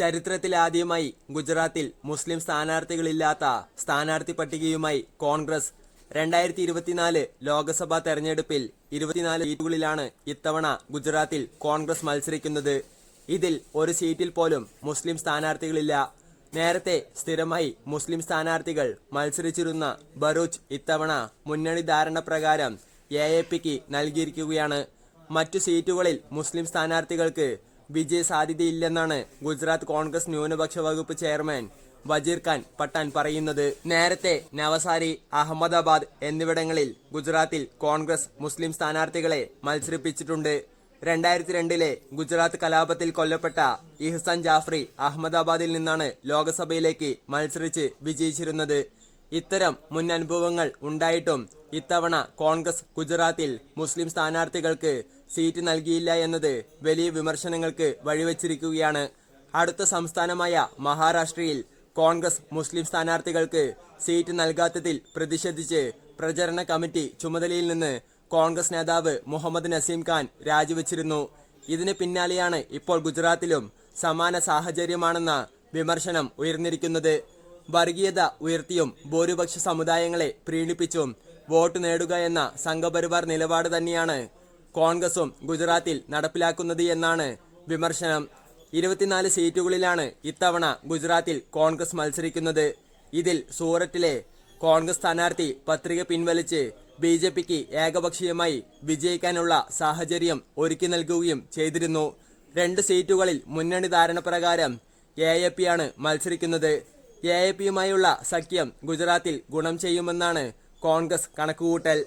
ചരിത്രത്തിലാദ്യമായി ഗുജറാത്തിൽ മുസ്ലിം സ്ഥാനാർത്ഥികളില്ലാത്ത സ്ഥാനാർത്ഥി പട്ടികയുമായി കോൺഗ്രസ് രണ്ടായിരത്തി ഇരുപത്തിനാല് ലോക്സഭാ തെരഞ്ഞെടുപ്പിൽ ഇരുപത്തിനാല് സീറ്റുകളിലാണ് ഇത്തവണ ഗുജറാത്തിൽ കോൺഗ്രസ് മത്സരിക്കുന്നത്. ഇതിൽ ഒരു സീറ്റിൽ പോലും മുസ്ലിം സ്ഥാനാർത്ഥികളില്ല. നേരത്തെ സ്ഥിരമായി മുസ്ലിം സ്ഥാനാർത്ഥികൾ മത്സരിച്ചിരുന്ന ബറൂച്ച് ഇത്തവണ മുന്നണി ധാരണ പ്രകാരം എ എ പിക്ക് നൽകിയിരിക്കുകയാണ്. മറ്റു സീറ്റുകളിൽ മുസ്ലിം സ്ഥാനാർത്ഥികൾക്ക് വിജയ സാധ്യതയില്ലെന്നാണ് ഗുജറാത്ത് കോൺഗ്രസ് ന്യൂനപക്ഷ വകുപ്പ് ചെയർമാൻ വജീർ ഖാൻ പട്ടാൻ പറയുന്നത്. നേരത്തെ നവസാരി അഹമ്മദാബാദ് എന്നിവിടങ്ങളിൽ ഗുജറാത്തിൽ കോൺഗ്രസ് മുസ്ലിം സ്ഥാനാർത്ഥികളെ മത്സരിപ്പിച്ചിട്ടുണ്ട്. രണ്ടായിരത്തി രണ്ടിലെ ഗുജറാത്ത് കലാപത്തിൽ കൊല്ലപ്പെട്ട ഇഹ്സാൻ ജാഫ്രി അഹമ്മദാബാദിൽ നിന്നാണ് ലോക്സഭയിലേക്ക് മത്സരിച്ച് വിജയിച്ചിരുന്നത്. ഇത്തരം മുൻ അനുഭവങ്ങൾ ഉണ്ടായിട്ടും ഇത്തവണ കോൺഗ്രസ് ഗുജറാത്തിൽ മുസ്ലിം സ്ഥാനാർത്ഥികൾക്ക് സീറ്റ് നൽകിയില്ല എന്നത് വലിയ വിമർശനങ്ങൾക്ക് വഴിവെച്ചിരിക്കുകയാണ്. അടുത്ത സംസ്ഥാനമായ മഹാരാഷ്ട്രയിൽ കോൺഗ്രസ് മുസ്ലിം സ്ഥാനാർത്ഥികൾക്ക് സീറ്റ് നൽകാത്തതിൽ പ്രതിഷേധിച്ച് പ്രചരണ കമ്മിറ്റി ചുമതലയിൽ നിന്ന് കോൺഗ്രസ് നേതാവ് മുഹമ്മദ് നസീം ഖാൻ രാജിവെച്ചിരുന്നു. ഇതിന് പിന്നാലെയാണ് ഇപ്പോൾ ഗുജറാത്തിലും സമാന സാഹചര്യമാണെന്ന വിമർശനം ഉയർന്നിരിക്കുന്നത്. വർഗീയത ഉയർത്തിയും ഭൂരിപക്ഷ സമുദായങ്ങളെ പ്രീണിപ്പിച്ചും വോട്ട് നേടുക എന്ന സംഘപരിവാർ നിലപാട് തന്നെയാണ് കോൺഗ്രസും ഗുജറാത്തിൽ നടപ്പിലാക്കുന്നത് എന്നാണ് വിമർശനം. ഇരുപത്തിനാല് സീറ്റുകളിലാണ് ഇത്തവണ ഗുജറാത്തിൽ കോൺഗ്രസ് മത്സരിക്കുന്നത്. ഇതിൽ സൂററ്റിലെ കോൺഗ്രസ് സ്ഥാനാർത്ഥി പത്രിക പിൻവലിച്ച് ബി ജെ പിക്ക് ഏകപക്ഷീയമായി വിജയിക്കാനുള്ള സാഹചര്യം ഒരുക്കി നൽകുകയും ചെയ്തിരുന്നു. രണ്ട് സീറ്റുകളിൽ മുന്നണി ധാരണ പ്രകാരം എ എ പി ആണ് മത്സരിക്കുന്നത്. എ എ പിയുമായുള്ള സഖ്യം ഗുജറാത്തിൽ ഗുണം ചെയ്യുമെന്നാണ് കോൺഗ്രസ് കണക്കുകൂട്ടൽ.